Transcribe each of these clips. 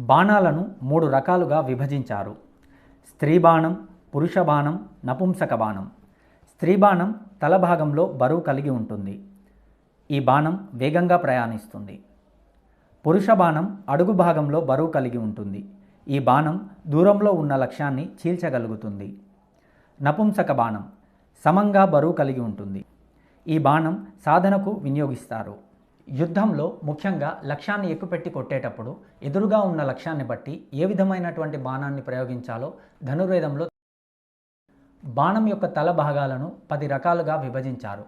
బాణాలను మూడు రకాలుగా విభజించారు. స్త్రీ బాణం పురుష బాణం నపుంసక బాణం. స్త్రీ బాణం తల భాగంలో బరువు కలిగి ఉంటుంది. ఈ బాణం వేగంగా ప్రయాణిస్తుంది. పురుష బాణం అడుగు భాగంలో బరువు కలిగి ఉంటుంది. ఈ బాణం దూరంలో ఉన్న లక్ష్యాన్ని చీల్చగలుగుతుంది. నపుంసక బాణం సమంగా బరువు కలిగి ఉంటుంది. ఈ బాణం సాధనకు వినియోగిస్తారు. యుద్ధంలో ముఖ్యంగా లక్ష్యాన్ని ఎక్కుపెట్టి కొట్టేటప్పుడు ఎదురుగా ఉన్న లక్ష్యాన్ని బట్టి ఏ విధమైనటువంటి బాణాన్ని ప్రయోగించాలో ధనుర్వేదంలో బాణం యొక్క తల భాగాలను పది రకాలుగా విభజించారు.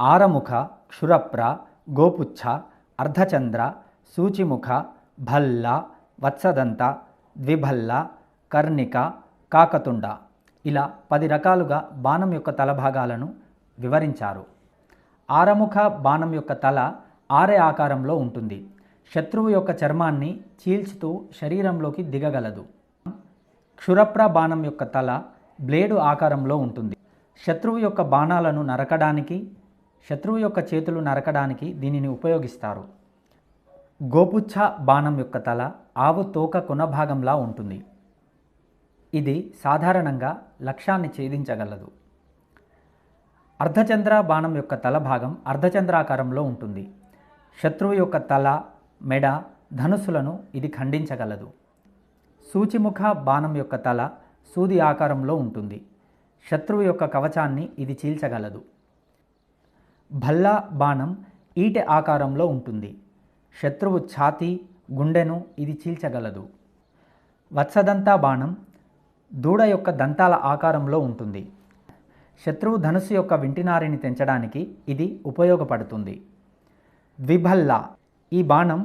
ఆరముఖ క్షురప్ర గోపుచ్ఛ అర్ధచంద్ర సూచిముఖ భల్ల వత్సదంత ద్విభల్ల కర్ణిక కాకతుండ ఇలా పది రకాలుగా బాణం యొక్క తల భాగాలను వివరించారు. ఆరముఖ బాణం యొక్క తల ఆరే ఆకారంలో ఉంటుంది. శత్రువు యొక్క చర్మాన్ని చీల్చుతూ శరీరంలోకి దిగగలదు. క్షురప్ర బాణం యొక్క తల బ్లేడు ఆకారంలో ఉంటుంది. శత్రువు యొక్క బాణాలను నరకడానికి శత్రువు యొక్క చేతులు నరకడానికి దీనిని ఉపయోగిస్తారు. గోపుచ్చ బాణం యొక్క తల ఆవు తోక కొనభాగంలా ఉంటుంది. ఇది సాధారణంగా లక్ష్యాన్ని ఛేదించగలదు. అర్ధచంద్ర బాణం యొక్క తల భాగం అర్ధచంద్రాకారంలో ఉంటుంది. శత్రువు యొక్క తల మెడ ధనుస్సులను ఇది ఖండించగలదు. సూచిముఖ బాణం యొక్క తల సూది ఆకారంలో ఉంటుంది. శత్రువు యొక్క కవచాన్ని ఇది చీల్చగలదు. భల్లా బాణం ఈటె ఆకారంలో ఉంటుంది. శత్రువు ఛాతీ గుండెను ఇది చీల్చగలదు. వత్సదంతా బాణం దూడ యొక్క దంతాల ఆకారంలో ఉంటుంది. శత్రువు ధనుస్సు యొక్క వింటినారిని తెంచడానికి ఇది ఉపయోగపడుతుంది. ద్విభల్లా ఈ బాణం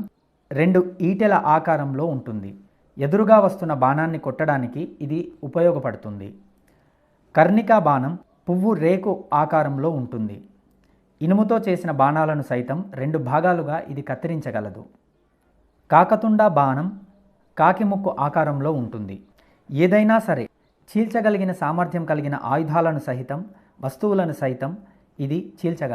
రెండు ఈటెల ఆకారంలో ఉంటుంది. ఎదురుగా వస్తున్న బాణాన్ని కొట్టడానికి ఇది ఉపయోగపడుతుంది. కర్ణికా బాణం పువ్వు రేకు ఆకారంలో ఉంటుంది. ఇనుముతో చేసిన బాణాలను సైతం రెండు భాగాలుగా ఇది కత్తిరించగలదు. కాకతుండ బాణం కాకిముక్కు ఆకారంలో ఉంటుంది. ఏదైనా సరే చీల్చగలిగిన సామర్థ్యం కలిగిన ఆయుధాలను సహితం వస్తువులను సైతం ఇది చీల్చగలదు